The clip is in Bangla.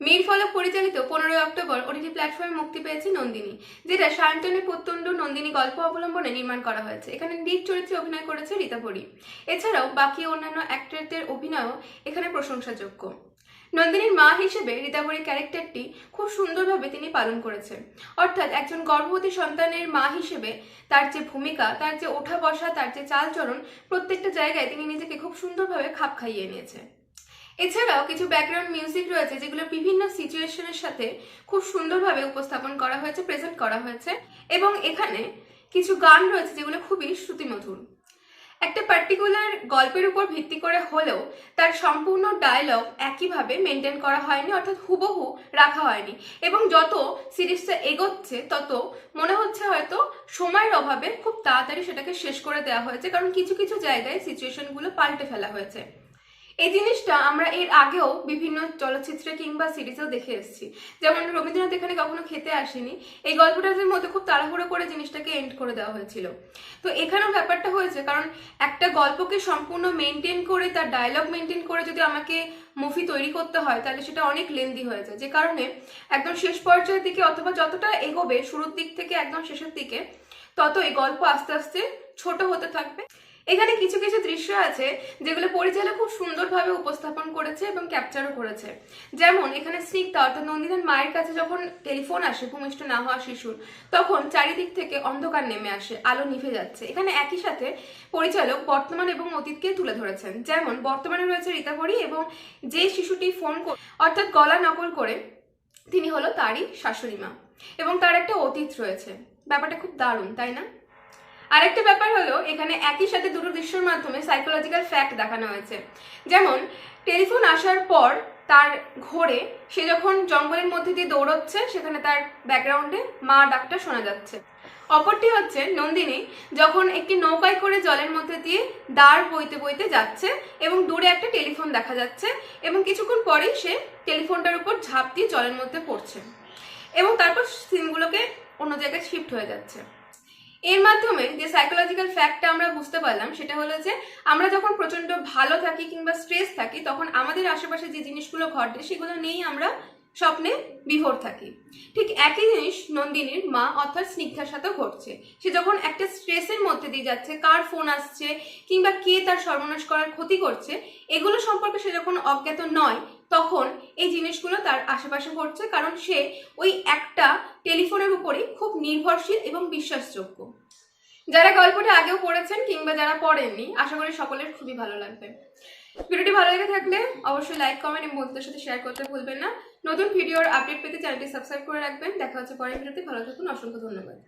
মীর ফলক পরিচালিত পনেরোই অক্টোবর ওটিটি প্ল্যাটফর্মে মুক্তি পেয়েছে নন্দিনী, যেটা সায়ন্তনের প্রত্যণ্ড নন্দিনী গল্প অবলম্বনে নির্মাণ করা হয়েছে। এখানে লিড চরিত্রে অভিনয় করেছে রীতা পরি। এছাড়াও বাকি অন্যান্য অ্যাক্টরদের অভিনয়ও এখানে প্রশংসাযোগ্য। নন্দিনীর মা হিসেবে রীতাবরীর ক্যারেক্টারটি খুব সুন্দরভাবে তিনি পালন করেছে। অর্থাৎ একজন গর্ভবতী সন্তানের মা হিসেবে তার যে ভূমিকা, তার যে ওঠা বসা, তার যে চালচরণ প্রত্যেকটা জায়গায় তিনি নিজেকে খুব সুন্দরভাবে খাপ খাইয়ে নিয়েছে এছাড়াও কিছু ব্যাকগ্রাউন্ড মিউজিক রয়েছে যেগুলো বিভিন্ন সিচুয়েশনের সাথে খুব সুন্দরভাবে উপস্থাপন করা হয়েছে প্রেজেন্ট করা হয়েছে এবং এখানে কিছু গান রয়েছে যেগুলো খুবই শ্রুতিমধুর। একটা পার্টিকুলার গল্পের উপর ভিত্তি করে হলেও তার সম্পূর্ণ ডায়লগ একইভাবে মেনটেন করা হয়নি, অর্থাৎ হুবহু রাখা হয়নি এবং যত সিরিজটা এগোচ্ছে তত মনে হচ্ছে হয়তো সময়ের অভাবে খুব তাড়াতাড়ি সেটাকে শেষ করে দেওয়া হয়েছে, কারণ কিছু কিছু জায়গায় সিচুয়েশনগুলো পাল্টে ফেলা হয়েছে। এই জিনিসটা আমরা এর আগেও বিভিন্ন চলচ্চিত্রে কিংবা সিরিজেও দেখে এসেছি। যেমন রবীন্দ্রনাথ এখানে কখনো খেতে আসেনি। এই গল্পটার মধ্যে খুব তাড়াহুড়ো করে জিনিসটাকে এন্ড করে দেওয়া হয়েছিল। তো এখানেও ব্যাপারটা হয়েছে, কারণ একটা গল্পকে সম্পূর্ণ মেনটেন করে, তার ডায়লগ মেনটেন করে যদি আমাকে মুভি তৈরি করতে হয়, তাহলে সেটা অনেক লেন্দি হয়ে যায়। যে কারণে একদম শেষ পর্যায়ের দিকে অথবা যতটা এগোবে, শুরুর দিক থেকে একদম শেষের দিকে তত এই গল্প আস্তে আস্তে ছোট হতে থাকবে। এখানে কিছু কিছু দৃশ্য আছে যেগুলো পরিচালক খুব সুন্দরভাবে উপস্থাপন করেছে এবং ক্যাপচারও করেছে। যেমন এখানে স্নিগ্ধা অর্থাৎ নন্দিনীর মায়ের কাছে যখন টেলিফোন আসে, ভূমিষ্ঠ না হওয়া শিশুর, তখন চারিদিক থেকে অন্ধকার নেমে আসে, আলো নিভে যাচ্ছে। এখানে একই সাথে পরিচালক বর্তমান এবং অতীতকে তুলে ধরেছেন। যেমন, বর্তমানে রয়েছে রীতাপরি এবং যে শিশুটি ফোন অর্থাৎ গলা নকল করে, তিনি হলো তারই শাশুড়ি মা। এবং তার একটা অতীত রয়েছে। ব্যাপারটা খুব দারুণ, তাই না? আরেকটা ব্যাপার হলো, এখানে একই সাথে দুটো দৃশ্যের মাধ্যমে সাইকোলজিক্যাল ফ্যাক্ট দেখানো হয়েছে। যেমন টেলিফোন আসার পর তার ঘোরে, সে যখন জঙ্গলের মধ্যে দিয়ে দৌড়চ্ছে, সেখানে তার ব্যাকগ্রাউন্ডে মা ডাকটা শোনা যাচ্ছে। অপরটি হচ্ছে নন্দিনী, যখন একটি নৌকায় করে জলের মধ্যে দিয়ে দাঁড় বইতে বইতে যাচ্ছে এবং দূরে একটা টেলিফোন দেখা যাচ্ছে এবং কিছুক্ষণ পরেই সে টেলিফোনটার উপর ঝাঁপ দিয়ে জলের মধ্যে পড়ছে এবং তারপর সিনগুলোকে অন্য জায়গায় শিফট হয়ে যাচ্ছে। এর মাধ্যমে যে সাইকোলজিক্যাল ফ্যাক্টটা আমরা বুঝতে পারলাম, সেটা হলো যে আমরা যখন প্রচণ্ড ভালো থাকি কিংবা স্ট্রেস থাকি, তখন আমাদের আশেপাশে যে জিনিসগুলো ঘটে, সেগুলো নিয়েই আমরা স্বপ্নে বিভোর থাকি। ঠিক একই জিনিস নন্দিনীর মা অর্থাৎ স্নিগ্ধার সাথেও ঘটছে। সে যখন একটা স্ট্রেসের মধ্যে দিয়ে যাচ্ছে, কার ফোন আসছে, কিংবা কে তার সর্বনাশ করার ক্ষতি করছে, এগুলো সম্পর্কে সে যখন অজ্ঞাত নয় তখন এই জিনিসগুলো তার আশেপাশে ঘটছে কারণ সে ওই একটা টেলিফোনের উপরেই খুব নির্ভরশীল এবং বিশ্বাসযোগ্য। যারা গল্পটা আগেও পড়েছেন কিংবা যারা পড়েননি, আশা করি সকলের খুবই ভালো লাগবে। ভিডিওটি ভালো লেগে থাকলে অবশ্যই লাইক কমেন্ট এবং বন্ধুদের সাথে শেয়ার করতে ভুলবেন না। নতুন ভিডিওর আপডেট পেতে চ্যানেলটি সাবস্ক্রাইব করে রাখবেন। দেখা হচ্ছে পরের ভিডিওতে। ভালো থাকুন, অসংখ্য ধন্যবাদ।